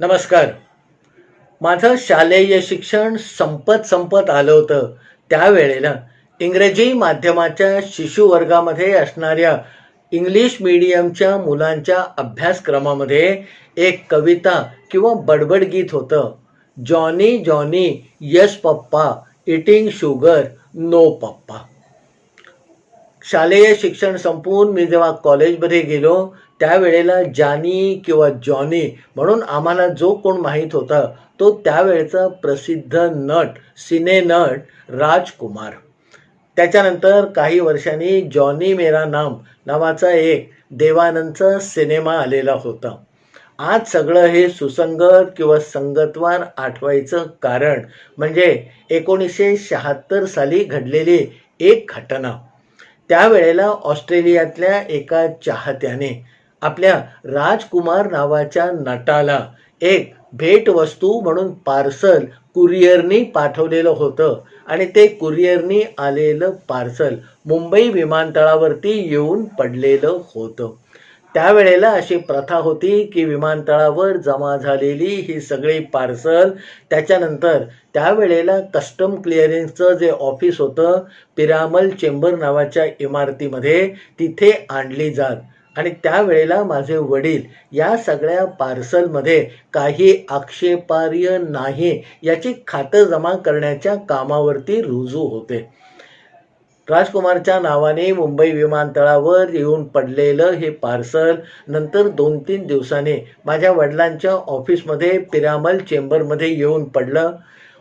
नमस्कार. माझं शालेय शिक्षण संपत संपत आलं होतं. त्यावेळेला इंग्रजी माध्यमाच्या शिशुवर्गामध्ये असणाऱ्या इंग्लिश मीडियमच्या मुलांच्या अभ्यासक्रमामध्ये एक कविता किंवा बडबड गीत होतं. Johnny Johnny yes papa eating sugar no papa. शालेय शिक्षण संपवून मी जेव्हा कॉलेजमध्ये गेलो त्यावेळेला जानी किंवा जॉनी म्हणून आम्हाला जो कोण माहीत होता तो त्यावेळेचा प्रसिद्ध नट सिने नट राजकुमार. त्याच्यानंतर काही वर्षांनी जॉनी मेरा नाम नावाचा एक देवानंदचा सिनेमा आलेला होता. आज सगळं हे सुसंगत किंवा संगतवार आठवायचं कारण म्हणजे एकोणीसशे शहात्तर साली घडलेली एक घटना. त्यावेळेला ऑस्ट्रेलियातल्या एका चाहत्याने आपल्या राजकुमार नावाच्या नटाला एक भेटवस्तू म्हणून पार्सल कुरिअरनी पाठवलेलं होतं. आणि ते कुरिअरनी आलेलं पार्सल मुंबई विमानतळावरती येऊन पडलेलं होतं. त्यावेळेला अशी प्रथा होती की विमानतळावर जमा झालेली ही सगळी पार्सल त्याच्यानंतर त्यावेळेला कस्टम क्लिअरिंगचं जे ऑफिस होतं पिरामल चेंबर नावाच्या इमारतीमध्ये तिथे आणली जात. आणि त्यावेळेला माझे वडील या सगळ्या पार्सलमध्ये काही आक्षेपार्य नाही याची खातं जमा करण्याच्या कामावरती रुजू होते. राजकुमारच्या नावाने मुंबई विमानतळावर येऊन पडलेलं हे पार्सल नंतर दोन तीन दिवसांनी माझ्या वडिलांच्या ऑफिसमध्ये पिरामल चेंबरमध्ये येऊन पडलं.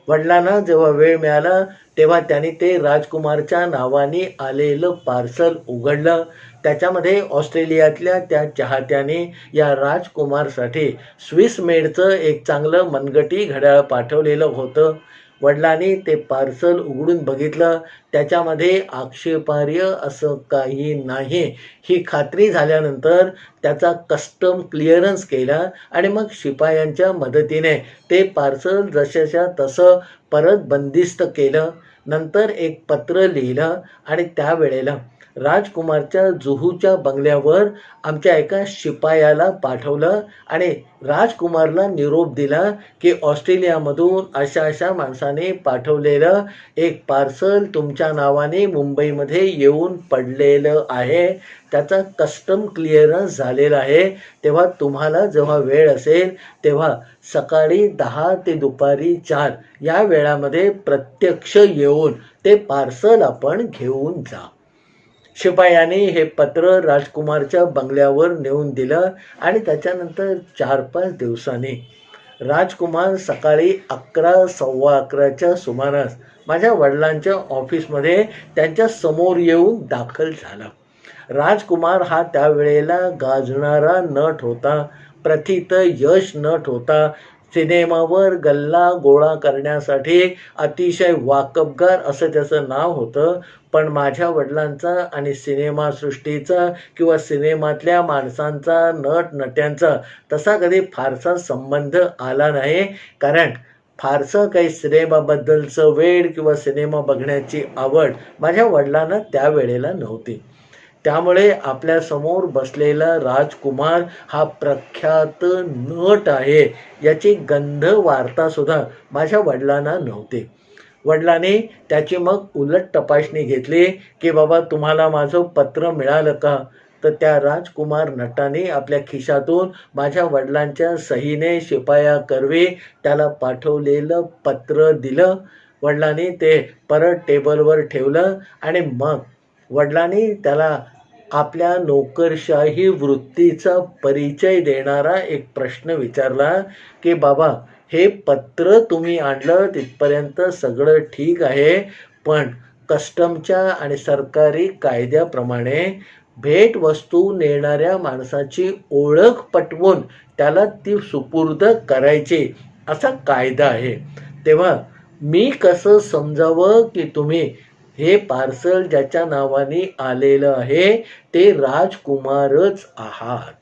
वडिलांना जेव्हा वेळ मिळाला तेव्हा त्यांनी ते राजकुमारच्या नावाने आलेलं पार्सल उघडलं. त्याच्यामध्ये ऑस्ट्रेलियातल्या त्या चाहत्याने या राजकुमारसाठी स्विस मेडचं एक चांगलं मनगटी घड्याळ पाठवलेलं होतं. वडिलांनी ते पार्सल उघडून बघितलं. त्याच्यामध्ये आक्षेपार्ह असं काही नाही. ही खात्री झाल्यानंतर त्याचा कस्टम क्लिअरन्स केला आणि मग शिपायांच्या मदतीने ते पार्सल जशाच्या तसं परत बंदिस्त केलं. नंतर एक पत्र लिहिलं आणि त्यावेळेला राजकुमारच्या जुहूच्या बंगल्यावर आमच्या एका शिपायाला पाठवलं आणि राजकुमारला निरोप दिला की ऑस्ट्रेलियामधून अशा अशा माणसाने पाठवलेलं एक पार्सल तुमच्या नावाने मुंबईमध्ये येऊन पडलेलं आहे. त्याचा कस्टम क्लिअरन्स झालेला आहे. तेव्हा तुम्हाला जेव्हा वेळ असेल तेव्हा सकाळी दहा ते दुपारी चार या वेळामध्ये प्रत्यक्ष येऊन ते पार्सल आपण घेऊन जा. शिपायाने हे पत्र राजकुमारच्या बंगल्यावर नेऊन दिलं आणि त्याच्यानंतर चार पाच दिवसांनी. राजकुमार सकाळी अकरा सव्वा अकराच्या सुमारास माझ्या वडिलांच्या ऑफिसमध्ये त्यांच्यासमोर येऊन दाखल झाला. राजकुमार हा त्यावेळेला गाजणारा नट होता. प्रथित यश नट होता. सिनेमावर गल्ला गोळा करण्यासाठी अतिशय वाकबगार असं त्याचं नाव होतं. पण माझ्या वडिलांचा आणि सिनेमासृष्टीचा किंवा सिनेमातल्या माणसांचा नट नट्यांचा तसा कधी फारसा संबंध आला नाही. कारण फारसं काही सिनेमाबद्दलचं वेळ किंवा सिनेमा बघण्याची आवड माझ्या वडिलांना त्यावेळेला नव्हती. त्यामुळे आपल्यासमोर बसलेला राजकुमार हा प्रख्यात नट आहे. याची गंध वार्तासुद्धा माझ्या वडिलांना नव्हते. वडिलांनी त्याची मग उलट तपासणी घेतली की बाबा तुम्हाला माझं पत्र मिळालं का? तर त्या राजकुमार नटाने आपल्या खिशातून माझ्या वडिलांच्या सहीने शिपाया कर्वे त्याला पाठवलेलं पत्र दिलं. वडिलांनी ते परत टेबलवर ठेवलं आणि मग वडिलांनी त्याला आपल्या नोकरशाही वृत्तीचा परिचय देणारा एक प्रश्न विचारला की बाबा हे पत्र तुम्ही आणलं तिथपर्यंत सगळं ठीक आहे पण कस्टमच्या आणि सरकारी कायद्याप्रमाणे भेटवस्तू नेणाऱ्या माणसाची ओळख पटवून त्याला ती सुपूर्द करायची असा कायदा आहे. तेव्हा मी कसं समजावं की तुम्ही हे पार्सल ज्याच्या नावाने आलेलं आहे ते राजकुमारच आहात.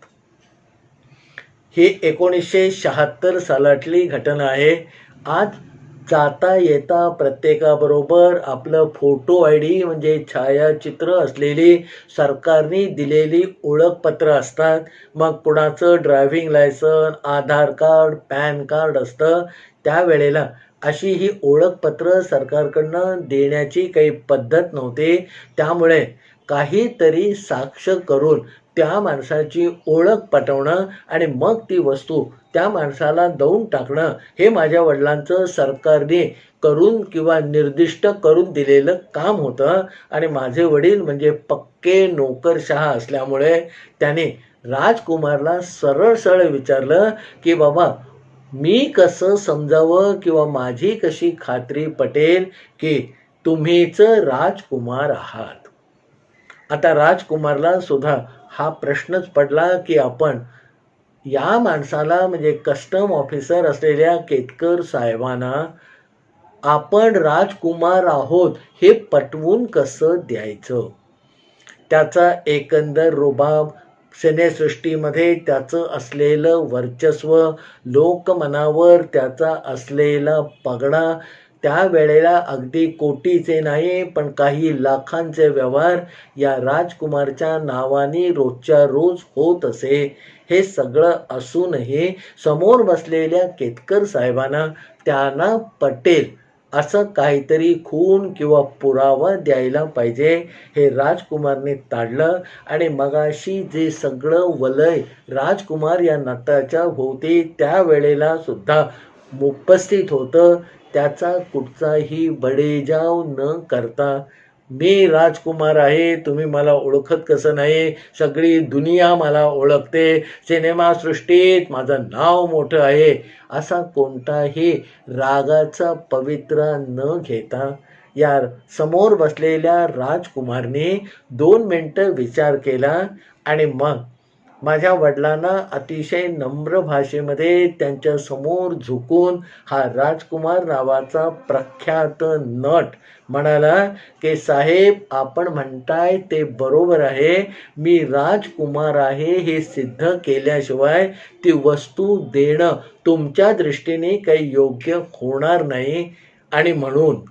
ही एकोणीसशे शहात्तर सालातली घटना आहे. आज जाता येता प्रत्येकाबरोबर आपलं फोटो आय डी म्हणजे छायाचित्र असलेली सरकारने दिलेली ओळखपत्र असतात. मग कुणाचं driving licence Aadhaar card PAN card असतं. त्यावेळेला अशी ही ओळखपत्र सरकारकडनं देण्याची काही पद्धत नव्हती. त्यामुळे काहीतरी साक्ष करून त्या माणसाची ओळख पटवणं आणि मग ती वस्तू त्या माणसाला देऊन टाकणं हे माझ्या वडिलांचं सरकारने करून किंवा निर्दिष्ट करून दिलेलं काम होतं. आणि माझे वडील म्हणजे पक्के नोकरशहा असल्यामुळे त्याने राजकुमारला सरळ सरळ विचारलं की बाबा मी कसं समजावं किंवा माझी कशी खात्री पटेल की तुम्हीच राजकुमार आहात? आता राजकुमारला सुद्धा हा प्रश्नच पडला की आपण या माणसाला म्हणजे कस्टम ऑफिसर असलेल्या केतकर साहेबांना आपण राजकुमार आहोत हे पटवून कसं द्यायचं? त्याचा एकंदर रुबाब सिनेसृष्टीमध्ये त्याचं असलेलं वर्चस्व लोकमनावर त्याचा असलेला पगडा त्यावेळेला अगदी कोटीचे नाही पण काही लाखांचे व्यवहार या राजकुमारच्या नावाने रोजच्या रोज होत असे. हे सगळं असूनही समोर बसलेल्या केतकर साहेबांना त्यांना पटेल असं काहीतरी खून किंवा पुरावा द्यायला पाहिजे. हे राजकुमारने ताडलं आणि मगाशी जे सगळं वलय राजकुमार या नाटकाच्या भोवती त्यावेळेला सुद्धा उपस्थित होतं. त्याचा कुठचाही बडेजाव न करता मी राजकुमार आहे तुम्ही मला ओळखत कसं नाही सगळी दुनिया मला ओळखते सिनेमासृष्टीत माझं नाव मोठं आहे असा कोणताही रागाचा पवित्रा न घेता या समोर बसलेल्या राजकुमारने दोन मिनटं विचार केला आणि मग माझ्या वडिलांना अतिशय नम्र भाषेमध्ये त्यांच्यासमोर झुकून हा राजकुमार नावाचा प्रख्यात नट म्हणाला की साहेब आपण म्हणताय ते बरोबर आहे. मी राजकुमार आहे हे सिद्ध केल्याशिवाय ती वस्तू देणं तुमच्या दृष्टीने काही योग्य होणार नाही. आणि म्हणून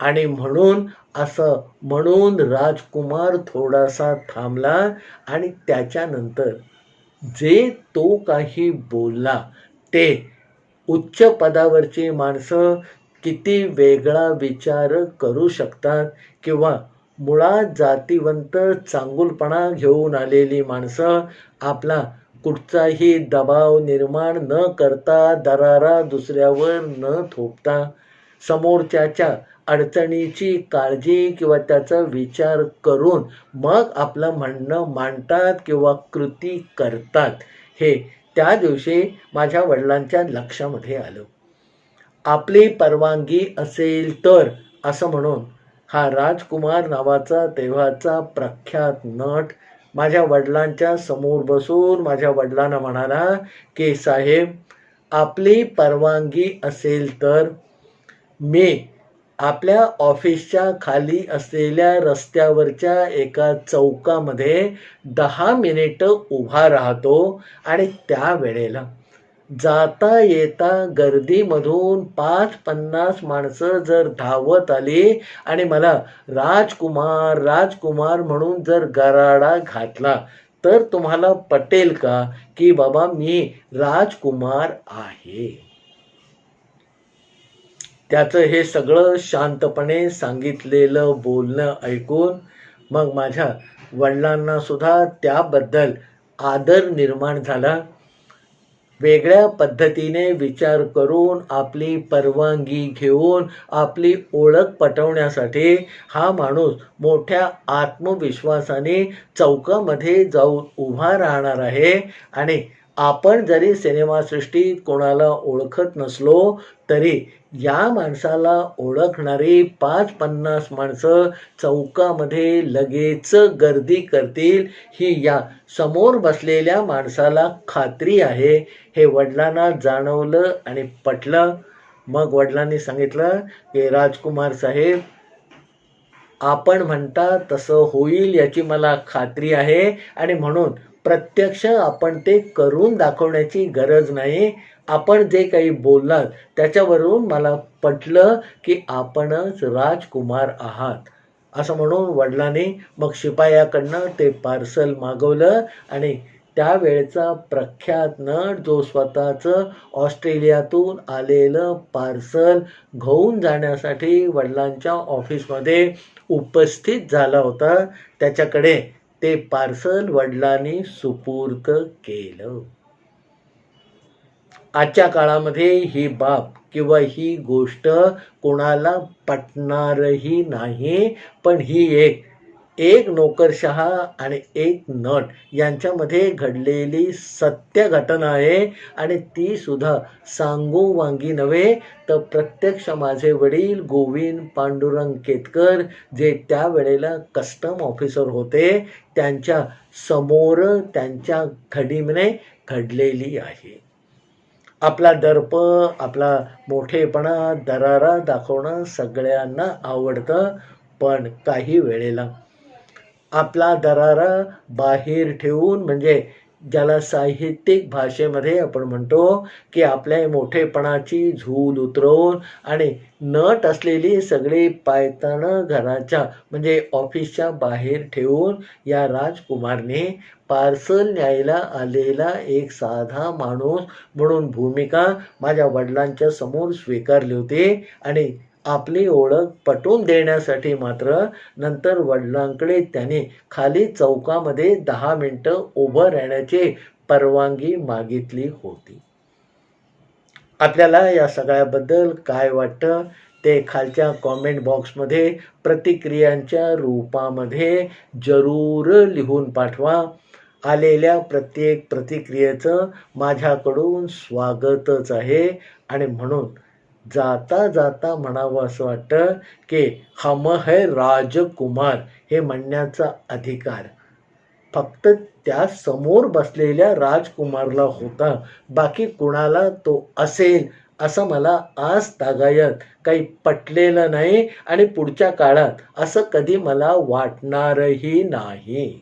आणि म्हणून असं म्हणून राजकुमार थोडासा थांबला आणि त्याच्यानंतर जे तो काही बोलला ते उच्च पदावरची माणसं किती वेगळा विचार करू शकतात किंवा मुळात जातीवंत चांगुलपणा घेऊन आलेली माणसं आपला कुठचाही दबाव निर्माण न करता दरारा दुसऱ्यावर न थोपता समोरच्याच्या अडचणीची काळजी किंवा त्याचा विचार करून मग आपलं म्हणणं मांडतात किंवा कृती करतात. हे त्या दिवशी माझ्या वडिलांच्या लक्षामध्ये आलं. आपली परवानगी असेल तर असं म्हणून हा राजकुमार नावाचा तेव्हाचा प्रख्यात नट माझ्या वडिलांच्या समोर बसून माझ्या वडिलांना म्हणाला की साहेब आपली परवानगी असेल तर मी आपल्या ऑफिसच्या खाली असलेल्या रस्त्यावरच्या एका चौकामध्ये दहा मिनिटं उभा राहतो आणि त्या वेळेला जाता येता गर्दीमधून पाच पन्नास माणसं जर धावत आली आणि मला राजकुमार राजकुमार म्हणून जर गराडा घातला तर तुम्हाला पटेल का की बाबा मी राजकुमार आहे? त्याचं हे सगळं शांतपणे सांगितलेलं बोलणं ऐकून मग माझ्या वडिलांना सुद्धा त्याबद्दल आदर निर्माण झाला. वेगळ्या पद्धतीने विचार करून आपली परवानगी घेऊन आपली ओळख पटवण्यासाठी हा माणूस मोठ्या आत्मविश्वासाने चौकामध्ये जाऊन उभा राहणार आहे. आणि आपण जरी सिनेमासृष्टीत कोणाला ओळखत नसलो तरी या माणसाला ओळखणारी पाच पन्नास माणसं चौकामध्ये लगेच गर्दी करतील. ही या समोर बसलेल्या माणसाला खात्री आहे. हे वडिलांना जाणवलं आणि पटलं. मग वडिलांनी सांगितलं की राजकुमार साहेब आपण म्हणता तसं होईल याची मला खात्री आहे आणि म्हणून प्रत्यक्ष आपण ते करून दाखवण्याची गरज नाही. आपण जे काही बोललात त्याच्यावरून मला पटलं की आपणच राजकुमार आहात. असं म्हणून वडिलांनी मग शिपायाकडनं ते पार्सल मागवलं आणि त्यावेळचा प्रख्यात नट जो स्वतःचं ऑस्ट्रेलियातून आलेलं पार्सल घेऊन जाण्यासाठी वडिलांच्या ऑफिसमध्ये उपस्थित झाला होता त्याच्याकडे ते पार्सल वडिलांनी सुपूर्त केलं. आजच्या काळामध्ये ही बाब किंवा ही गोष्ट कोणाला पटणारही नाही पण ही एक एक नोकरशहा आणि एक नट यांच्यामध्ये घडलेली सत्य घटना आहे आणि ती सुद्धा सांगू वांगी नव्हे तर प्रत्यक्ष माझे वडील गोविंद पांडुरंग केतकर जे त्यावेळेला कस्टम ऑफिसर होते त्यांच्यासमोर त्यांच्या घडीमने घडलेली आहे. आपला दर्प आपला मोठेपणा दरारा दाखवणं सगळ्यांना आवडतं पण काही वेळेला आपला दरारा बाहेर ठेवून म्हणजे ज्याला साहित्यिक भाषेमध्ये आपण म्हणतो की आपल्या मोठेपणाची झूल उतरवून आणि नट असलेली सगळी पायताणं घराच्या म्हणजे ऑफिसच्या बाहेर ठेवून या राजकुमारने पार्सल न्यायला आलेला एक साधा माणूस म्हणून भूमिका माझ्या वडिलांच्या समोर स्वीकारली होती. आणि आपली ओळख पटवून देण्यासाठी मात्र नंतर वडिलांकडे त्याने खाली चौकामध्ये दहा मिनटं उभं राहण्याची परवानगी मागितली होती. आपल्याला या सगळ्याबद्दल काय वाटतं? ते खालच्या कॉमेंट बॉक्समध्ये प्रतिक्रियांच्या रूपामध्ये जरूर लिहून पाठवा. आलेल्या प्रत्येक प्रतिक्रियेचं माझ्याकडून स्वागतच आहे. आणि म्हणून जाता जाता म्हणावं असं वाटतं की हम है राजकुमार हे म्हणण्याचा अधिकार. फक्त त्या समोर बसलेल्या राजकुमारला होता. बाकी कुणाला तो असेल असं मला आज तागायत. काही पटलेलं नाही आणि पुढच्या काळात असं कधी मला वाटणारही नाही.